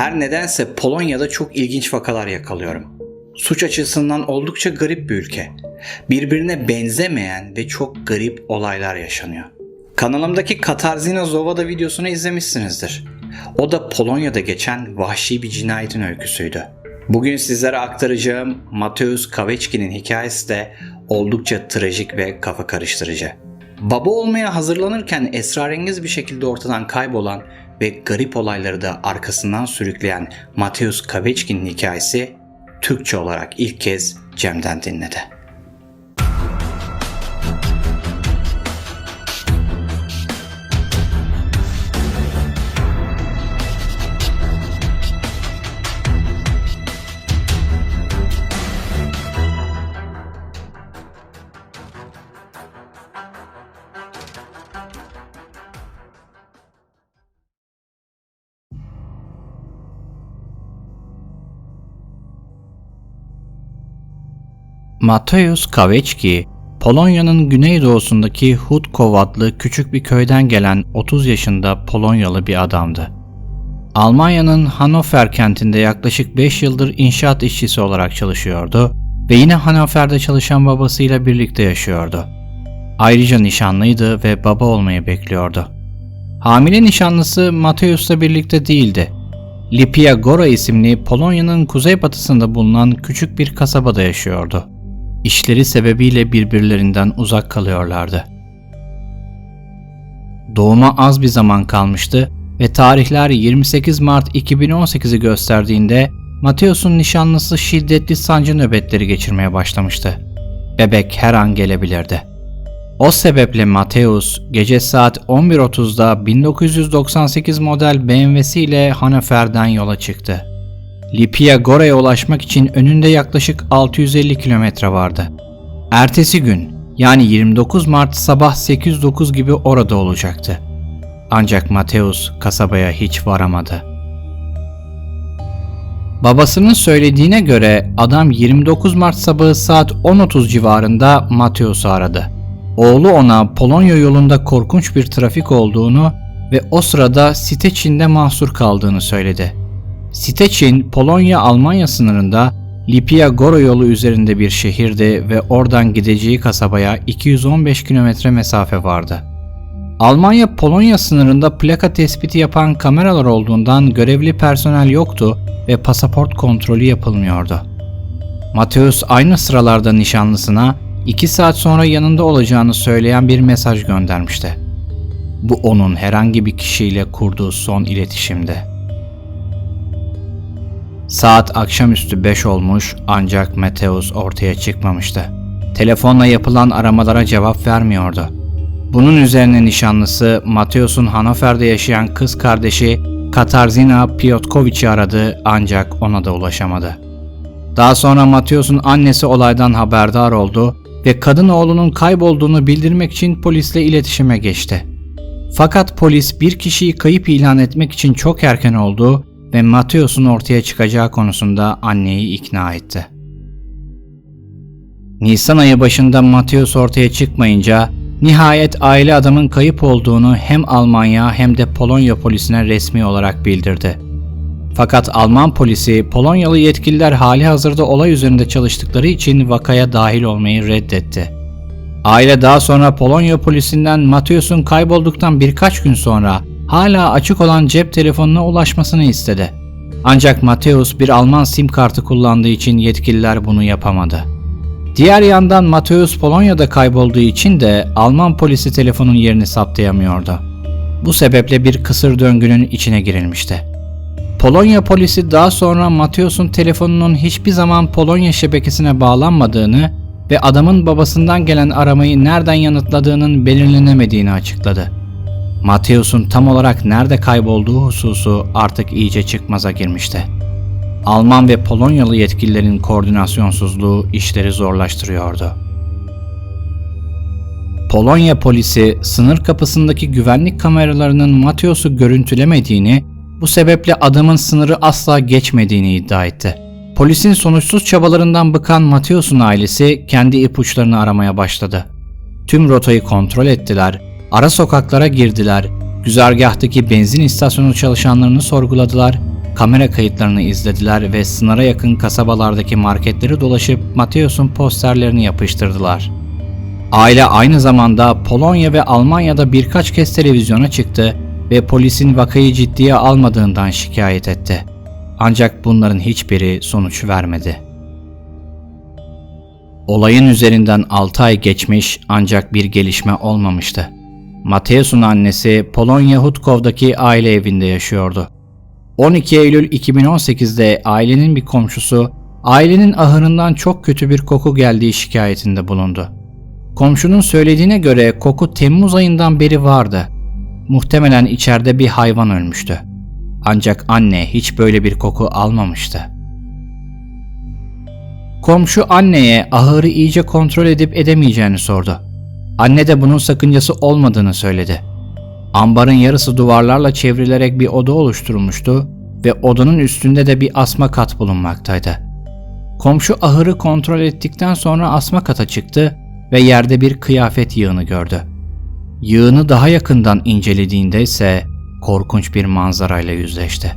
Her nedense Polonya'da çok ilginç vakalar yakalıyorum. Suç açısından oldukça garip bir ülke. Birbirine benzemeyen ve çok garip olaylar yaşanıyor. Kanalımdaki Katarzina Zovada videosunu izlemişsinizdir. O da Polonya'da geçen vahşi bir cinayetin öyküsüydü. Bugün sizlere aktaracağım Mateusz Kawecki'nin hikayesi de oldukça trajik ve kafa karıştırıcı. Baba olmaya hazırlanırken esrarengiz bir şekilde ortadan kaybolan ve garip olayları da arkasından sürükleyen Mateusz Kawecki'nin hikayesi Türkçe olarak ilk kez Cem'den dinledi. Mateusz Kawecki, Polonya'nın güneydoğusundaki Hudkow adlı küçük bir köyden gelen 30 yaşında Polonyalı bir adamdı. Almanya'nın Hannover kentinde yaklaşık 5 yıldır inşaat işçisi olarak çalışıyordu ve yine Hannover'de çalışan babasıyla birlikte yaşıyordu. Ayrıca nişanlıydı ve baba olmayı bekliyordu. Hamile nişanlısı Mateusz'la birlikte değildi. Lipia Gora isimli Polonya'nın kuzeybatısında bulunan küçük bir kasabada yaşıyordu. İşleri sebebiyle birbirlerinden uzak kalıyorlardı. Doğuma az bir zaman kalmıştı ve tarihler 28 Mart 2018'i gösterdiğinde Mateos'un nişanlısı şiddetli sancı nöbetleri geçirmeye başlamıştı. Bebek her an gelebilirdi. O sebeple Mateus gece saat 11.30'da 1998 model BMW'siyle Hanöfer'den yola çıktı. Lipia Gora'ya ulaşmak için önünde yaklaşık 650 kilometre vardı. Ertesi gün yani 29 Mart sabah 8-9 gibi orada olacaktı. Ancak Mateus kasabaya hiç varamadı. Babasının söylediğine göre adam 29 Mart sabahı saat 10.30 civarında Mateus'u aradı. Oğlu ona Polonya yolunda korkunç bir trafik olduğunu ve o sırada Stettin'de mahsur kaldığını söyledi. Stettin, Polonya-Almanya sınırında Lipia Goro yolu üzerinde bir şehirdi ve oradan gideceği kasabaya 215 kilometre mesafe vardı. Almanya-Polonya sınırında plaka tespiti yapan kameralar olduğundan görevli personel yoktu ve pasaport kontrolü yapılmıyordu. Mateus aynı sıralarda nişanlısına 2 saat sonra yanında olacağını söyleyen bir mesaj göndermişti. Bu onun herhangi bir kişiyle kurduğu son iletişimdi. Saat akşamüstü 5 olmuş ancak Mateus ortaya çıkmamıştı. Telefonla yapılan aramalara cevap vermiyordu. Bunun üzerine nişanlısı Mateus'un Hanover'de yaşayan kız kardeşi Katarzina Piotkoviç'i aradı ancak ona da ulaşamadı. Daha sonra Mateus'un annesi olaydan haberdar oldu ve kadın oğlunun kaybolduğunu bildirmek için polisle iletişime geçti. Fakat polis bir kişiyi kayıp ilan etmek için çok erken oldu ve Mateus'un ortaya çıkacağı konusunda anneyi ikna etti. Nisan ayı başında Mateus ortaya çıkmayınca nihayet aile adamın kayıp olduğunu hem Almanya hem de Polonya polisine resmi olarak bildirdi. Fakat Alman polisi Polonyalı yetkililer hali hazırda olay üzerinde çalıştıkları için vakaya dahil olmayı reddetti. Aile daha sonra Polonya polisinden Mateus'un kaybolduktan birkaç gün sonra hala açık olan cep telefonuna ulaşmasını istedi. Ancak Mateus bir Alman sim kartı kullandığı için yetkililer bunu yapamadı. Diğer yandan Mateus Polonya'da kaybolduğu için de Alman polisi telefonun yerini saptayamıyordu. Bu sebeple bir kısır döngünün içine girilmişti. Polonya polisi daha sonra Mateus'un telefonunun hiçbir zaman Polonya şebekesine bağlanmadığını ve adamın babasından gelen aramayı nereden yanıtladığının belirlenemediğini açıkladı. Mateus'un tam olarak nerede kaybolduğu hususu artık iyice çıkmaza girmişti. Alman ve Polonyalı yetkililerin koordinasyonsuzluğu işleri zorlaştırıyordu. Polonya polisi sınır kapısındaki güvenlik kameralarının Mateus'u görüntülemediğini, bu sebeple adamın sınırı asla geçmediğini iddia etti. Polisin sonuçsuz çabalarından bıkan Mateus'un ailesi kendi ipuçlarını aramaya başladı. Tüm rotayı kontrol ettiler, ara sokaklara girdiler, güzergahtaki benzin istasyonu çalışanlarını sorguladılar kamera kayıtlarını izlediler ve sınıra yakın kasabalardaki marketleri dolaşıp Mateus'un posterlerini yapıştırdılar. Aile aynı zamanda Polonya ve Almanya'da birkaç kez televizyona çıktı ve polisin vakayı ciddiye almadığından şikayet etti. Ancak bunların hiçbiri sonuç vermedi. Olayın üzerinden 6 ay geçmiş ancak bir gelişme olmamıştı. Mateus'un annesi Polonya Hutkov'daki aile evinde yaşıyordu. 12 Eylül 2018'de ailenin bir komşusu ailenin ahırından çok kötü bir koku geldiği şikayetinde bulundu. Komşunun söylediğine göre koku Temmuz ayından beri vardı. Muhtemelen içeride bir hayvan ölmüştü. Ancak anne hiç böyle bir koku almamıştı. Komşu anneye ahırı iyice kontrol edip edemeyeceğini sordu. Anne de bunun sakıncası olmadığını söyledi. Ambarın yarısı duvarlarla çevrilerek bir oda oluşturulmuştu ve odanın üstünde de bir asma kat bulunmaktaydı. Komşu ahırı kontrol ettikten sonra asma kata çıktı ve yerde bir kıyafet yığını gördü. Yığını daha yakından incelediğinde ise korkunç bir manzarayla yüzleşti.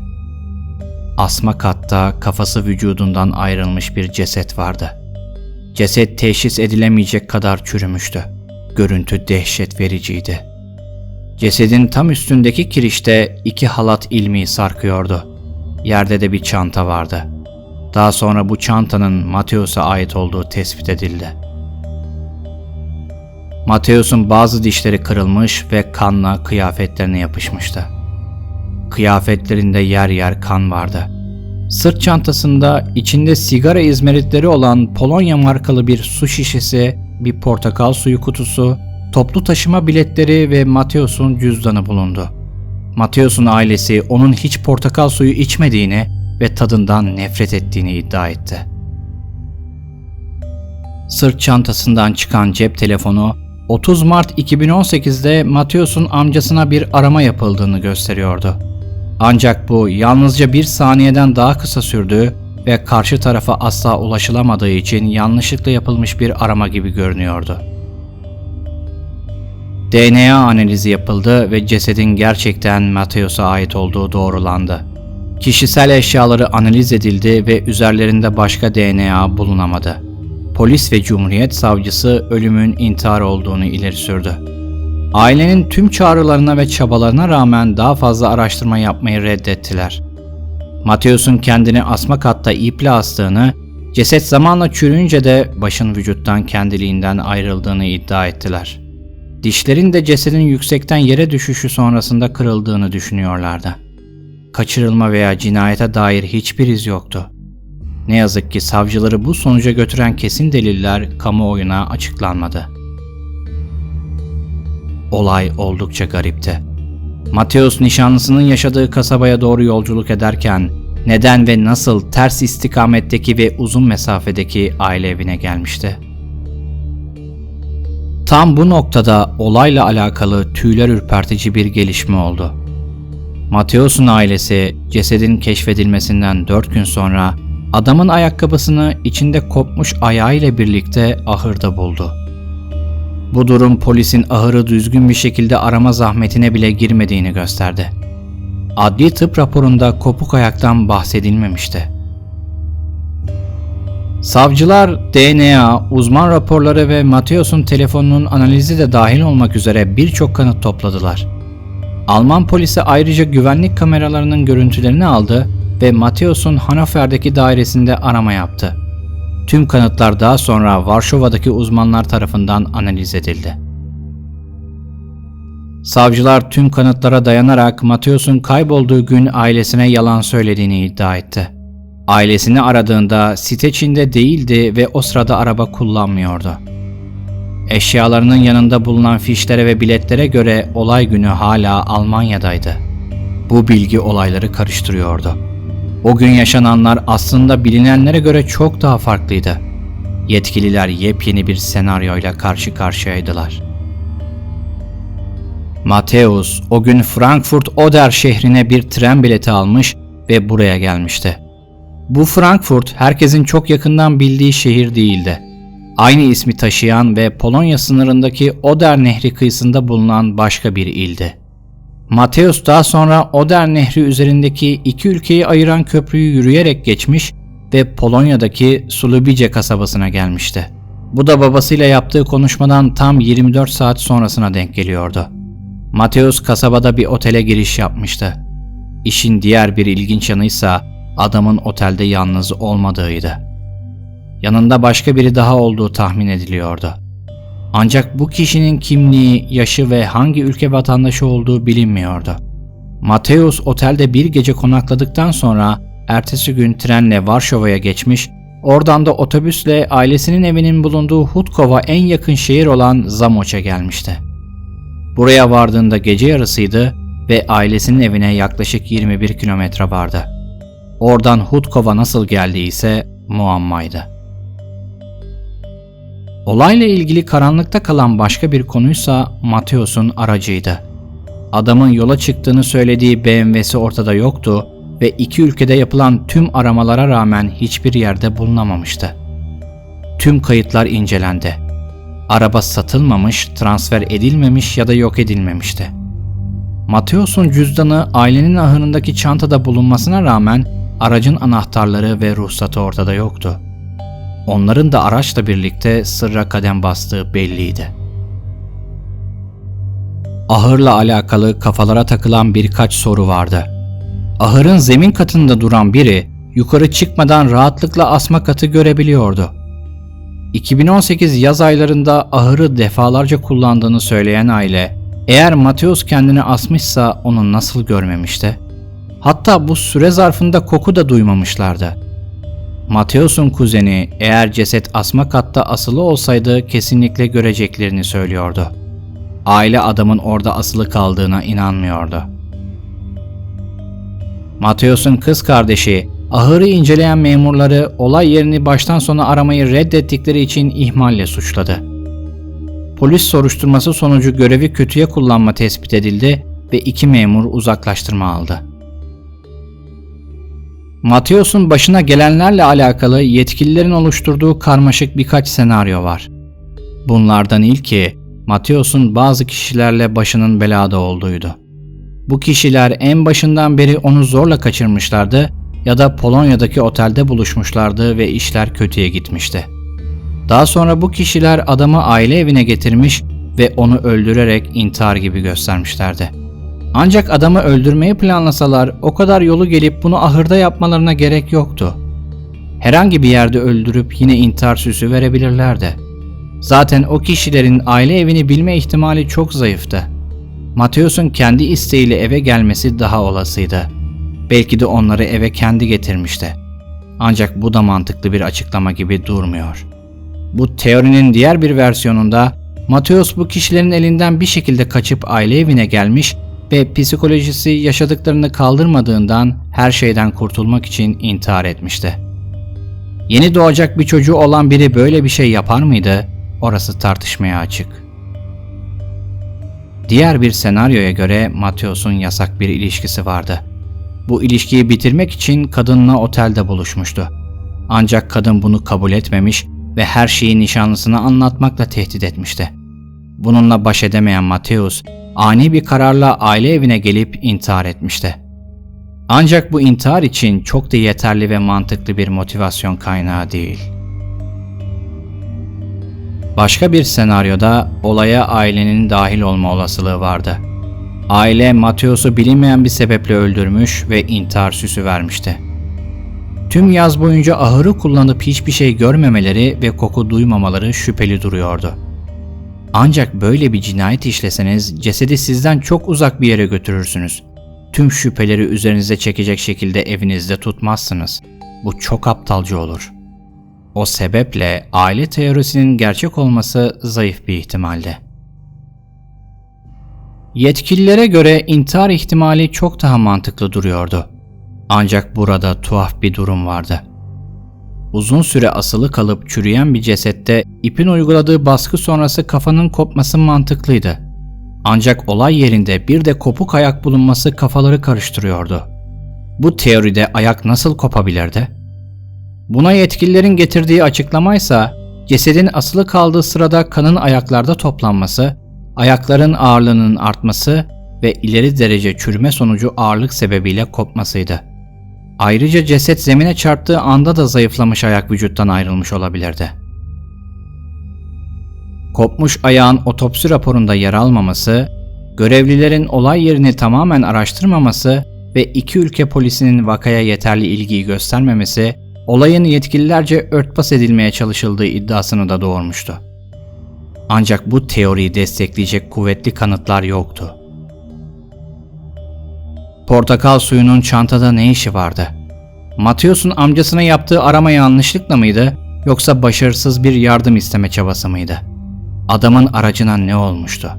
Asma katta kafası vücudundan ayrılmış bir ceset vardı. Ceset teşhis edilemeyecek kadar çürümüştü. Görüntü dehşet vericiydi. Cesedin tam üstündeki kirişte iki halat ilmeği sarkıyordu. Yerde de bir çanta vardı. Daha sonra bu çantanın Mateus'a ait olduğu tespit edildi. Mateus'un bazı dişleri kırılmış ve kanla kıyafetlerine yapışmıştı. Kıyafetlerinde yer yer kan vardı. Sırt çantasında içinde sigara izmaritleri olan Polonya markalı bir su şişesi, bir portakal suyu kutusu, toplu taşıma biletleri ve Mateus'un cüzdanı bulundu. Mateus'un ailesi onun hiç portakal suyu içmediğini ve tadından nefret ettiğini iddia etti. Sırt çantasından çıkan cep telefonu 30 Mart 2018'de Mateus'un amcasına bir arama yapıldığını gösteriyordu. Ancak bu yalnızca bir saniyeden daha kısa sürdü ve karşı tarafa asla ulaşılamadığı için yanlışlıkla yapılmış bir arama gibi görünüyordu. DNA analizi yapıldı ve cesedin gerçekten Mateus'a ait olduğu doğrulandı. Kişisel eşyaları analiz edildi ve üzerlerinde başka DNA bulunamadı. Polis ve Cumhuriyet Savcısı ölümün intihar olduğunu ileri sürdü. Ailenin tüm çağrılarına ve çabalarına rağmen daha fazla araştırma yapmayı reddettiler. Mateus'un kendini asma katta iple astığını, ceset zamanla çürüyünce de başın vücuttan kendiliğinden ayrıldığını iddia ettiler. Dişlerin de cesedin yüksekten yere düşüşü sonrasında kırıldığını düşünüyorlardı. Kaçırılma veya cinayete dair hiçbir iz yoktu. Ne yazık ki savcıları bu sonuca götüren kesin deliller kamuoyuna açıklanmadı. Olay oldukça garipti. Mateus nişanlısının yaşadığı kasabaya doğru yolculuk ederken neden ve nasıl ters istikametteki ve uzun mesafedeki aile evine gelmişti? Tam bu noktada olayla alakalı tüyler ürpertici bir gelişme oldu. Mateus'un ailesi cesedin keşfedilmesinden 4 gün sonra adamın ayakkabısını içinde kopmuş ayağıyla birlikte ahırda buldu. Bu durum polisin ahırı düzgün bir şekilde arama zahmetine bile girmediğini gösterdi. Adli tıp raporunda kopuk ayaktan bahsedilmemişti. Savcılar DNA, uzman raporları ve Mateus'un telefonunun analizi de dahil olmak üzere birçok kanıt topladılar. Alman polisi ayrıca güvenlik kameralarının görüntülerini aldı ve Mateus'un Hannover'deki dairesinde arama yaptı. Tüm kanıtlar daha sonra Varşova'daki uzmanlar tarafından analiz edildi. Savcılar tüm kanıtlara dayanarak Mateus'un kaybolduğu gün ailesine yalan söylediğini iddia etti. Ailesini aradığında site Çin'de değildi ve o sırada araba kullanmıyordu. Eşyalarının yanında bulunan fişlere ve biletlere göre olay günü hala Almanya'daydı. Bu bilgi olayları karıştırıyordu. O gün yaşananlar aslında bilinenlere göre çok daha farklıydı. Yetkililer yepyeni bir senaryoyla karşı karşıyaydılar. Mateus o gün Frankfurt Oder şehrine bir tren bileti almış ve buraya gelmişti. Bu Frankfurt herkesin çok yakından bildiği şehir değildi. Aynı ismi taşıyan ve Polonya sınırındaki Oder Nehri kıyısında bulunan başka bir ildi. Mateus daha sonra Oder Nehri üzerindeki iki ülkeyi ayıran köprüyü yürüyerek geçmiş ve Polonya'daki Sulubice kasabasına gelmişti. Bu da babasıyla yaptığı konuşmadan tam 24 saat sonrasına denk geliyordu. Mateus kasabada bir otele giriş yapmıştı. İşin diğer bir ilginç yanıysa adamın otelde yalnız olmadığıydı. Yanında başka biri daha olduğu tahmin ediliyordu. Ancak bu kişinin kimliği, yaşı ve hangi ülke vatandaşı olduğu bilinmiyordu. Mateus otelde bir gece konakladıktan sonra ertesi gün trenle Varşova'ya geçmiş, oradan da otobüsle ailesinin evinin bulunduğu Hutkova en yakın şehir olan Zamoç'a gelmişti. Buraya vardığında gece yarısıydı ve ailesinin evine yaklaşık 21 kilometre vardı. Oradan Hutkova nasıl geldiyse muammaydı. Olayla ilgili karanlıkta kalan başka bir konuysa Mateos'un aracıydı. Adamın yola çıktığını söylediği BMW'si ortada yoktu ve iki ülkede yapılan tüm aramalara rağmen hiçbir yerde bulunamamıştı. Tüm kayıtlar incelendi. Araba satılmamış, transfer edilmemiş ya da yok edilmemişti. Mateos'un cüzdanı ailenin ahırındaki çantada bulunmasına rağmen aracın anahtarları ve ruhsatı ortada yoktu. Onların da araçla birlikte sırra kadem bastığı belliydi. Ahırla alakalı kafalara takılan birkaç soru vardı. Ahırın zemin katında duran biri yukarı çıkmadan rahatlıkla asma katı görebiliyordu. 2018 yaz aylarında ahırı defalarca kullandığını söyleyen aile, eğer Mateus kendini asmışsa onu nasıl görmemişti? Hatta bu süre zarfında koku da duymamışlardı. Mateus'un kuzeni eğer ceset asma katta asılı olsaydı kesinlikle göreceklerini söylüyordu. Aile adamın orada asılı kaldığına inanmıyordu. Mateus'un kız kardeşi ahırı inceleyen memurları olay yerini baştan sona aramayı reddettikleri için ihmalle suçladı. Polis soruşturması sonucu görevi kötüye kullanma tespit edildi ve iki memur uzaklaştırma aldı. Mateos'un başına gelenlerle alakalı yetkililerin oluşturduğu karmaşık birkaç senaryo var. Bunlardan ilki Mateos'un bazı kişilerle başının belada olduğuydu. Bu kişiler en başından beri onu zorla kaçırmışlardı ya da Polonya'daki otelde buluşmuşlardı ve işler kötüye gitmişti. Daha sonra bu kişiler adamı aile evine getirmiş ve onu öldürerek intihar gibi göstermişlerdi. Ancak adamı öldürmeyi planlasalar o kadar yolu gelip bunu ahırda yapmalarına gerek yoktu. Herhangi bir yerde öldürüp yine intihar süsü verebilirlerdi. Zaten o kişilerin aile evini bilme ihtimali çok zayıftı. Mateus'un kendi isteğiyle eve gelmesi daha olasıydı. Belki de onları eve kendi getirmişti. Ancak bu da mantıklı bir açıklama gibi durmuyor. Bu teorinin diğer bir versiyonunda Mateus bu kişilerin elinden bir şekilde kaçıp aile evine gelmiş ve psikolojisi yaşadıklarını kaldırmadığından her şeyden kurtulmak için intihar etmişti. Yeni doğacak bir çocuğu olan biri böyle bir şey yapar mıydı? Orası tartışmaya açık. Diğer bir senaryoya göre Mateos'un yasak bir ilişkisi vardı. Bu ilişkiyi bitirmek için kadınla otelde buluşmuştu. Ancak kadın bunu kabul etmemiş ve her şeyi nişanlısına anlatmakla tehdit etmişti. Bununla baş edemeyen Mateus, ani bir kararla aile evine gelip intihar etmişti. Ancak bu intihar için çok da yeterli ve mantıklı bir motivasyon kaynağı değil. Başka bir senaryoda olaya ailenin dahil olma olasılığı vardı. Aile Mateus'u bilinmeyen bir sebeple öldürmüş ve intihar süsü vermişti. Tüm yaz boyunca ahırı kullanıp hiçbir şey görmemeleri ve koku duymamaları şüpheli duruyordu. Ancak böyle bir cinayet işleseniz cesedi sizden çok uzak bir yere götürürsünüz. Tüm şüpheleri üzerinize çekecek şekilde evinizde tutmazsınız. Bu çok aptalca olur. O sebeple aile teorisinin gerçek olması zayıf bir ihtimalde. Yetkililere göre intihar ihtimali çok daha mantıklı duruyordu. Ancak burada tuhaf bir durum vardı. Uzun süre asılı kalıp çürüyen bir cesette ipin uyguladığı baskı sonrası kafanın kopması mantıklıydı. Ancak olay yerinde bir de kopuk ayak bulunması kafaları karıştırıyordu. Bu teoride ayak nasıl kopabilirdi? Buna yetkililerin getirdiği açıklamaysa cesedin asılı kaldığı sırada kanın ayaklarda toplanması, ayakların ağırlığının artması ve ileri derece çürüme sonucu ağırlık sebebiyle kopmasıydı. Ayrıca ceset zemine çarptığı anda da zayıflamış ayak vücuttan ayrılmış olabilirdi. Kopmuş ayağın otopsi raporunda yer almaması, görevlilerin olay yerini tamamen araştırmaması ve iki ülke polisinin vakaya yeterli ilgiyi göstermemesi, olayın yetkililerce örtbas edilmeye çalışıldığı iddiasını da doğurmuştu. Ancak bu teoriyi destekleyecek kuvvetli kanıtlar yoktu. Portakal suyunun çantada ne işi vardı? Mateus'un amcasına yaptığı arama yanlışlıkla mıydı yoksa başarısız bir yardım isteme çabası mıydı? Adamın aracına ne olmuştu?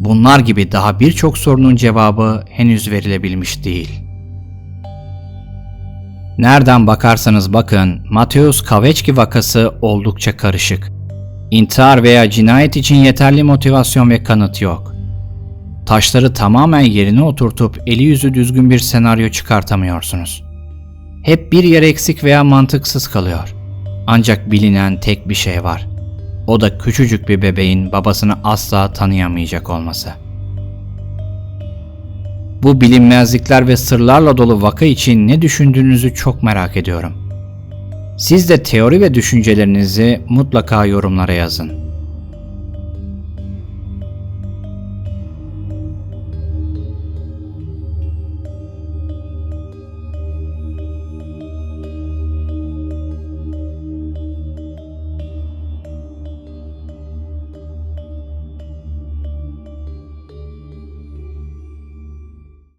Bunlar gibi daha birçok sorunun cevabı henüz verilebilmiş değil. Nereden bakarsanız bakın, Mateus Kaveçki vakası oldukça karışık. İntihar veya cinayet için yeterli motivasyon ve kanıt yok. Taşları tamamen yerine oturtup eli yüzü düzgün bir senaryo çıkartamıyorsunuz. Hep bir yer eksik veya mantıksız kalıyor. Ancak bilinen tek bir şey var. O da küçücük bir bebeğin babasını asla tanıyamayacak olması. Bu bilinmezlikler ve sırlarla dolu vaka için ne düşündüğünüzü çok merak ediyorum. Siz de teori ve düşüncelerinizi mutlaka yorumlara yazın.